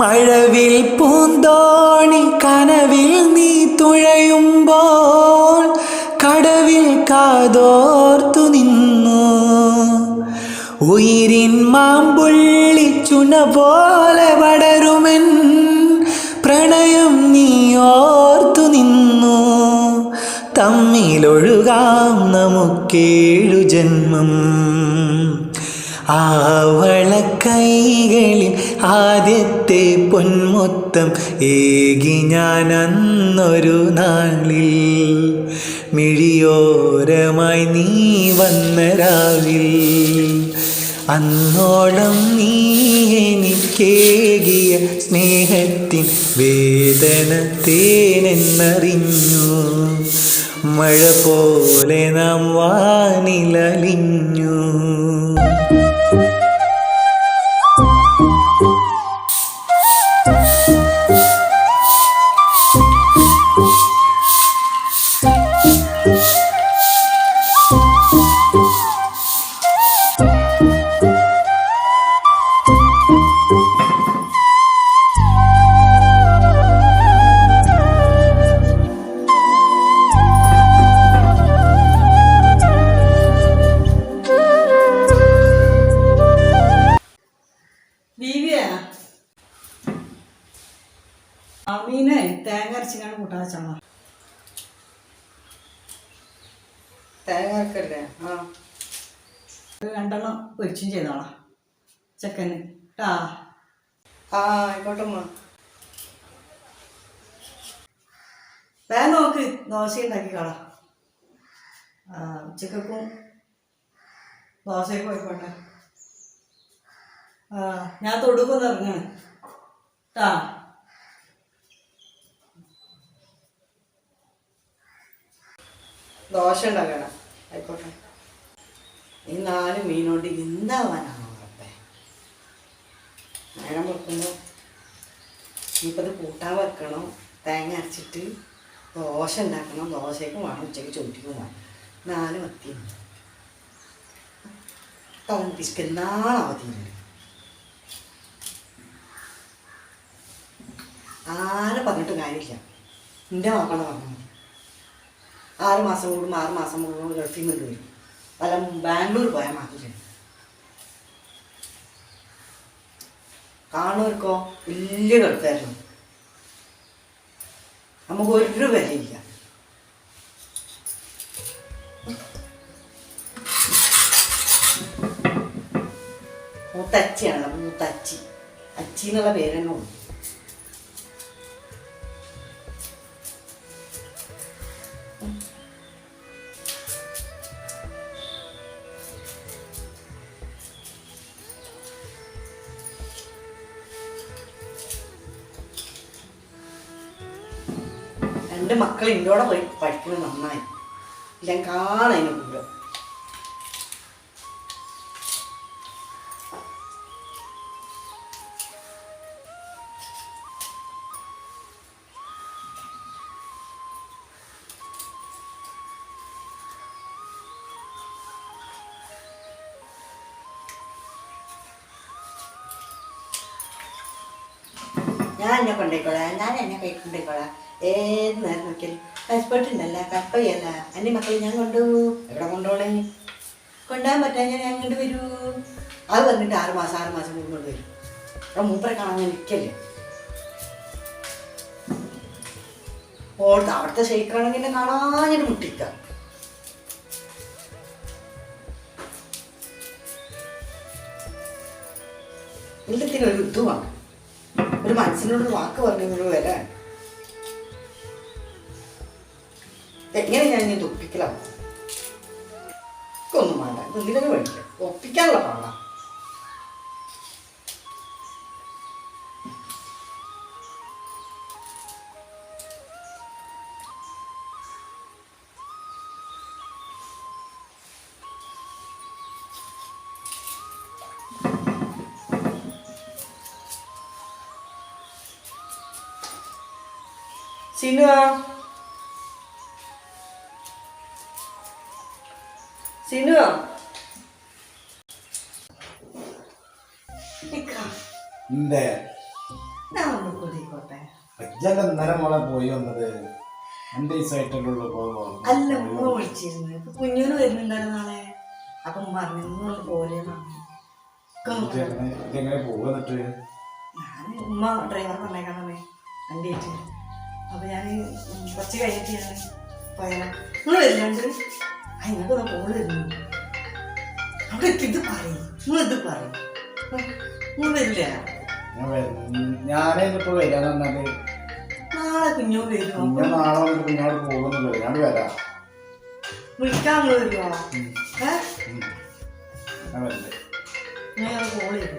മഴവിൽ പൂന്തോണി കനവിൽ നീ തുഴയുമ്പോൾ കടവിൽ കാതോർത്തു നിന്നു. ഉയിരിൻ മാമ്പുള്ളി ചുന പോലെ പടരുമെൻ പ്രണയം നീ ഓർത്തു നിന്നു. തമ്മിലൊഴുകാം നമുക്കേഴു ജന്മം. ആവള കൈകളിൽ ആദ്യത്തെ പൊന്മൊത്തം ഏകി ഞാൻ അന്നൊരു നാളിൽ. മിഴിയോരമായി നീ വന്ന രാവിൽ. അന്നോളം നീ എനിക്കേകിയ സ്നേഹത്തിൻ വേദന തേനെന്നറിഞ്ഞു മഴ പോലെ നാം വാനിലലിഞ്ഞു. അമീനെ തേങ്ങ അരച്ചിങ്ങാണ് കൂട്ടാൻ തേങ്ങ ആ. രണ്ടെണ്ണം പൊരിച്ചും ചെയ്തോളാം. ചെക്കന്. കേട്ടാ ആ ആയിക്കോട്ടമ്മ വേ നോക്ക്. ദോശ ഉണ്ടാക്കി കളാം. ആ ഉച്ചക്കും ദോശ പോയിക്കോട്ടെ. ആ ഞാൻ തൊടുക്കൊന്ന് ഇറങ്ങാണ്. ദോശ ഉണ്ടാക്കണം ആയിക്കോട്ടെ. ഈ നാല് മീനോണ്ട് എന്താവാനാണോ ഉറപ്പേ നേരം വെക്കുമ്പോൾ കൂട്ടാൻ വെക്കണം. തേങ്ങ അരച്ചിട്ട് ദോശ ഉണ്ടാക്കണം. ദോശയ്ക്കും വേണം ഉച്ചയ്ക്ക് ചോറ്റിക്കും വേണം നാല് മത്തി. പിശുക്കെന്നാണ് അവധിയുണ്ട് ആരെ പറഞ്ഞിട്ട് കാര്യമില്ല. എന്റെ മക്കളെ പറഞ്ഞു ആറ് മാസം കൂടുമ്പോൾ ആറ് മാസം കൂടുമ്പോൾ ഗൾഫിൽ നിന്ന് വരും. പല ബാംഗ്ലൂർ പോയാൽ മാറ്റില്ല കാണുന്നവർക്കോ വലിയ ഗൾഫായിരുന്നു നമുക്ക് ഒരു വിലയില്ല മൂത്തച്ചിയാണല്ലോ മൂത്തച്ചി. അച്ചി എന്നുള്ള പേരെന്നെ ഉള്ളു. എന്റെ മക്കൾ ഇന്നോടെ പോയി പഠിക്കുന്നത് നന്നായി. ഞാൻ കാണാൻ അതിന് കൂടെ. ഞാൻ എന്നെ കൊണ്ടേക്കോളാം. ഞാൻ എന്നെ കൈ ഏത് നേരം കപ്പയല്ല. എന്റെ മക്കളെ ഞാൻ കൊണ്ടുപോകൂ എവിടെ കൊണ്ടുപോണേ കൊണ്ടുപോകാൻ പറ്റാൻ ഞാൻ അങ്ങോട്ട് വരൂ. അത് വന്നിട്ട് ആറ് മാസം ആറ് മാസം വരും. അവിടെ മൂപ്പറെ കാണാൻ നിൽക്കല്ലേ ഓർത്ത് അവിടുത്തെ ഷെയ്ക്കാണെങ്കിൽ എന്നെ കാണാഞ്ഞിട്ട് മുട്ടിക്കാം. എല്ലാത്തിനും ഒരു ഒരു മനസ്സിനോട് വാക്ക് പറഞ്ഞു വില എങ്ങനെ ഞാൻ ഇനി ഒപ്പിക്കലാവും ഒന്നും വേണ്ട. എന്തിനൊക്കെ വേണ്ടില്ല ഒപ്പിക്കാനുള്ള പാടാ. സിനുവാ. സിനുവാ മോളെ പോയി വന്നത്. രണ്ട് ഉള്ളൂ പോ- അല്ല ഉമ്മ വിളിച്ചിരുന്നു. ഇപ്പൊ കുഞ്ഞിന് വരുന്നുണ്ടായിരുന്നു നാളെ. അപ്പൊ പറഞ്ഞു ഉമ്മ പോലെ എന്നിട്ട്? ഞാൻ ഉമ്മ ഡ്രൈവർ പറഞ്ഞേക്കാണേ വണ്ടി അപ്പൊ ഞാൻ കുറച്ച് കഴിഞ്ഞിട്ട് ഞാൻ പോയാലോ നിങ്ങൾ വരില്ലാണ്ട് ഇങ്ങോട്ട് കോൾ വരുന്നു? അവിടെ ഇത് പറയും. നിങ്ങൾ ഇത് പറയും നിങ്ങൾ വരില്ല? പറഞ്ഞാൽ നാളെ കുഞ്ഞോ വരുമോ ഞാൻ നാളെ വന്നിട്ട് കുഞ്ഞോട് പോകുന്നുള്ളൂ. ഞാൻ വരാം. വിളിക്കാൻ നിങ്ങൾ വരുമോ ഏ? ഉം. ഞാൻ വരണ്ടേ ചെയ്തു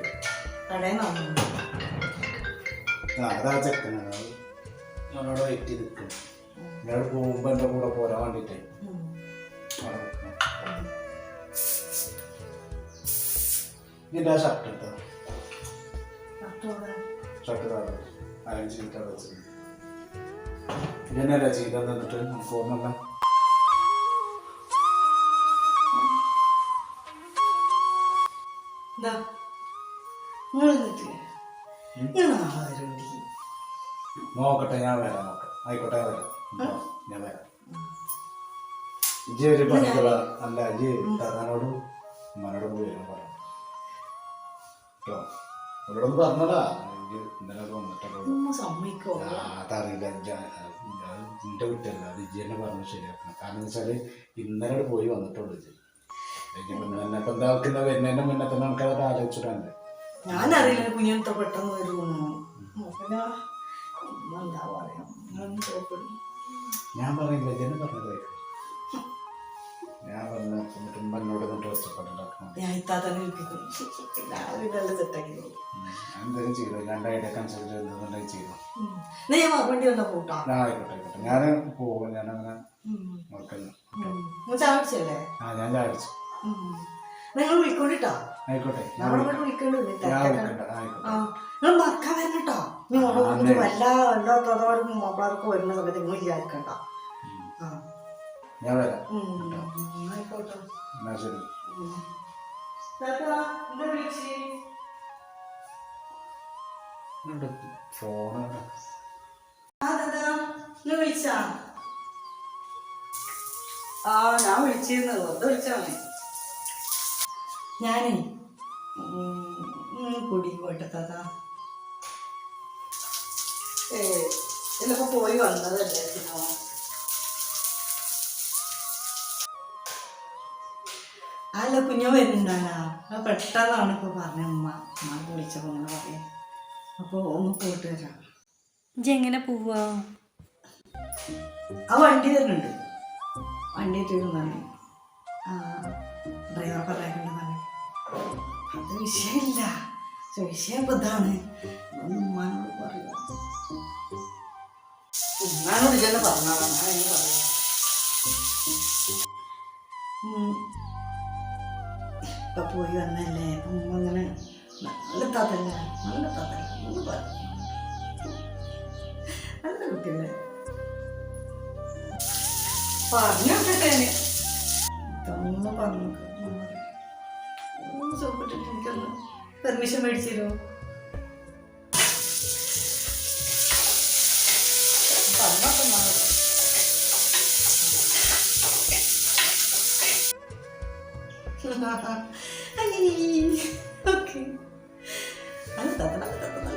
കടയിൽ നിന്ന് ആ അതാ ചെക്കനാണ് ഞാനവിടെ വെയിറ്റ് ചെയ്ത് നിൽക്കും ഞാൻ പോകുമ്പോ എന്റെ കൂടെ പോരാൻ വേണ്ടിട്ടേ. ഇതിന്റെ ആ ഷർട്ട് എടുത്തോ? ഷർട്ട് താഴെ അയൺ ചെയ്തിട്ട് വെച്ചത്? ഇതന്നെയല്ല ചെയ്താൽ തന്നിട്ട് നമുക്ക് ഓർമ്മ എന്താ നിങ്ങൾ എന്നിട്ട് ഞാൻ നാളെ വരുന്നുണ്ട് നോക്കട്ടെ ഞാൻ വരാം നോക്കാം. ആയിക്കോട്ടെ വരാം. ഞാൻ വരാം. ഇജ്ജ് ഒരു പണിക്കുള്ള അല്ല ഇജ്ജ് താത്താനോടും ഉമ്മനോടും പോയി വരാൻ പറയാം കേട്ടോ. അവരോടൊന്ന് പറഞ്ഞടാ ഇജ്ജ് ഇന്നലെ അത് വന്നിട്ടല്ലോ ഉമ്മ സമ്മതിക്കോ? ആ, അതറിയില്ല. ഞാൻ കുറ്റല്ല അത് ഇജ്ജ് തന്നെ പറഞ്ഞു ശരിയാക്കണം. കാരണം എന്ന് ഇന്നലെ പോയി വന്നിട്ടുള്ളൂ ഇജ്ജ്. ഇപ്പൊ ഇന്നെ ഇപ്പൊ എന്താ മുന്നേ തന്നെ നമുക്കത് ആലോചിച്ചിട്ടുണ്ട് ഞാനറിയില്ല കുഞ്ഞിനത്തെ പെട്ടെന്ന് വരുമെന്ന്. ഞാൻ പറയില്ല. പറഞ്ഞത് കേൾക്കണം. ഒച്ചപ്പാടുണ്ടാക്കണം ഞാൻ ഞാൻ ചെയ്തു. കൺസൾട്ട് ചെയ്തു വന്നാ കൂട്ടാ? ആ ആയിക്കോട്ടെ ആയിക്കോട്ടെ. ഞാൻ പോകും ആ ചാടിച്ചു നിങ്ങൾ വിളിക്കോണ്ടിട്ടാ? ആയിക്കോട്ടെ. നിങ്ങൾ മറക്കാൻ വരണട്ടോ നീ. വല്ല വല്ലാത്തതോടും മാപ്പിളർക്ക് വരുന്ന സമയത്ത് നിങ്ങൾ വിചാരിക്കണ്ട. ആ. ഞാൻ വരാം. ആയിക്കോട്ടെ. എന്നാ ശരി. വിളിച്ചേ? ആ, ഞാൻ വിളിച്ചിരുന്നു. വെറുതെ ഞാനേ കുടി പോയിട്ട് താത്താ ഏ ഇതിലൊക്കെ പോയി വന്നതല്ലേ അല്ല കുഞ്ഞ വരുന്നുണ്ടാകാ അത് പെട്ടെന്നാണ് ഇപ്പോൾ പറഞ്ഞ ഉമ്മ ഉമ്മ വിളിച്ചപ്പോൾ അങ്ങനെ പറയാം അപ്പോൾ ഒന്ന് പോയിട്ട് വരാം. എങ്ങനെ പോവാ? ആ വണ്ടി തരുന്നുണ്ട്. വണ്ടി തരുന്നതാണ് ഡ്രൈവർ പറഞ്ഞേക്കണ്ടെന്നാണ് അത് വിഷയമില്ല. വിഷയം ഇപ്പം ഇതാണ്. ഉമ്മാനോട് പറയുക ഉമ്മാനോട് ഇതന്നെ പറഞ്ഞാളാ പോയി വന്നല്ലേ? അപ്പം അങ്ങനെ നല്ല താത്തല്ല നല്ല താത്തല്ല ഒന്ന് പറഞ്ഞു നല്ല കുട്ടിയല്ലേ പറഞ്ഞു കേട്ടെ ഒന്ന് പറഞ്ഞു സോപ്പിട്ടിട്ട് എനിക്കൊന്ന് permission okay. Ano tata? Ano tata?